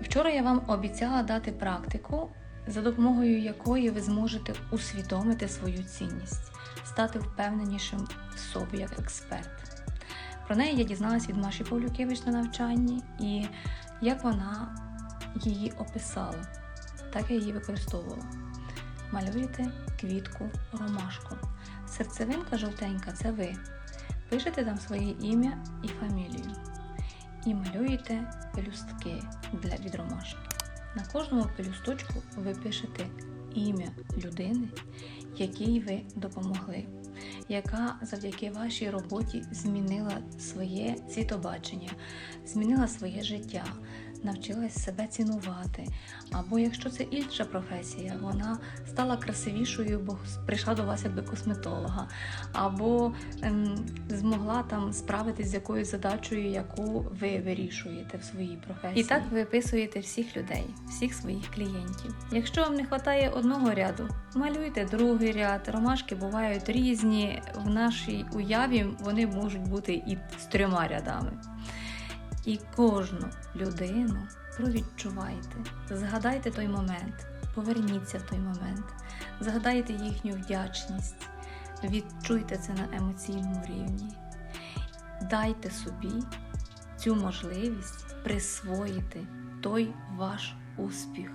Вчора я вам обіцяла дати практику, за допомогою якої ви зможете усвідомити свою цінність, стати впевненішим в собі як експерт. Про неї я дізналась від Маші Павлюкевич на навчанні і як вона її описала, так я її використовувала. Малюєте квітку, ромашку. Серцевинка жовтенька це ви. Пишете там своє ім'я і фамілію. І малюєте пелюстки для від ромашки. На кожному пелюсточку ви пишете ім'я людини, якій ви допомогли, яка завдяки вашій роботі змінила своє світобачення, змінила своє життя, навчилась себе цінувати. Або якщо це інша професія, вона стала красивішою, бо прийшла до вас як до косметолога, або ем, змогла там справитись з якоюсь задачею, яку ви вирішуєте в своїй професії. І так ви описуєте всіх людей, всіх своїх клієнтів. Якщо вам не вистачає одного ряду, малюйте другий ряд. Ромашки бувають різні. В нашій уяві вони можуть бути і з трьома рядами. І кожну людину провідчувайте, згадайте той момент, поверніться в той момент, згадайте їхню вдячність, відчуйте це на емоційному рівні. Дайте собі цю можливість присвоїти той ваш успіх.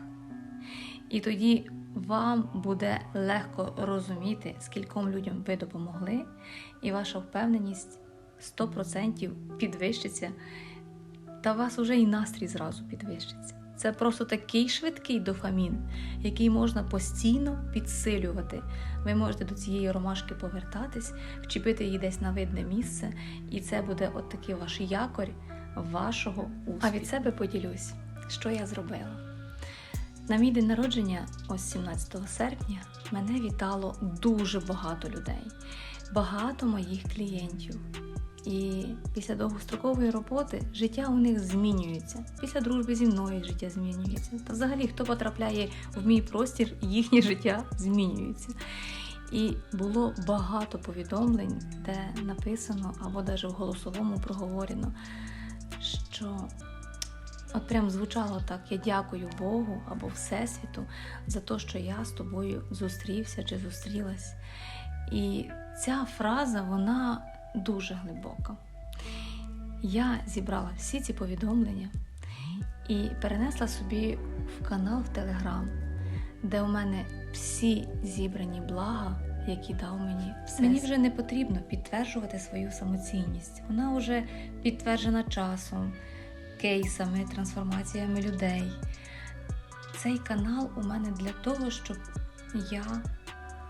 І тоді вам буде легко розуміти, скільком людям ви допомогли, і ваша впевненість 100% підвищиться та у вас уже і настрій зразу підвищиться. Це просто такий швидкий дофамін, який можна постійно підсилювати. Ви можете до цієї ромашки повертатись, вчепити її десь на видне місце, і це буде от такий ваш якорь вашого успіху. А від себе поділюсь, що я зробила. На мій день народження, ось 17 серпня, мене вітало дуже багато людей, багато моїх клієнтів. І після довгострокової роботи життя у них змінюється. Після дружби зі мною життя змінюється. Та взагалі, хто потрапляє в мій простір, їхнє життя змінюється. І було багато повідомлень, де написано або навіть в голосовому проговорено, що от прям звучало так: я дякую Богу або Всесвіту за те, що я з тобою зустрівся чи зустрілась. І ця фраза, вона дуже глибока. Я зібрала всі ці повідомлення і перенесла собі в канал в Телеграм, де у мене всі зібрані блага, які дав мені все. Мені вже не потрібно підтверджувати свою самоцінність. Вона вже підтверджена часом, кейсами, трансформаціями людей. Цей канал у мене для того, щоб я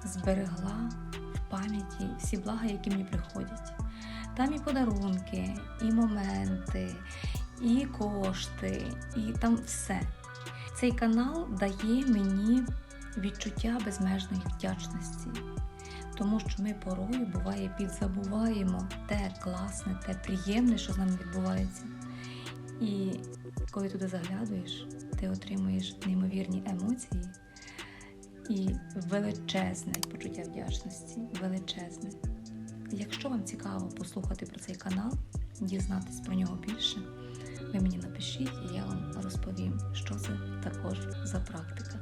зберегла пам'яті всі блага, які мені приходять. Там і подарунки, і моменти, і кошти, і там все. Цей канал дає мені відчуття безмежної вдячності, тому що ми порою буває підзабуваємо те класне, те приємне, що з нами відбувається. І коли туди заглядуєш, ти отримуєш неймовірні емоції і величезне почуття вдячності, величезне. Якщо вам цікаво послухати про цей канал, дізнатись про нього більше, ви мені напишіть, і я вам розповім, що це також за практика.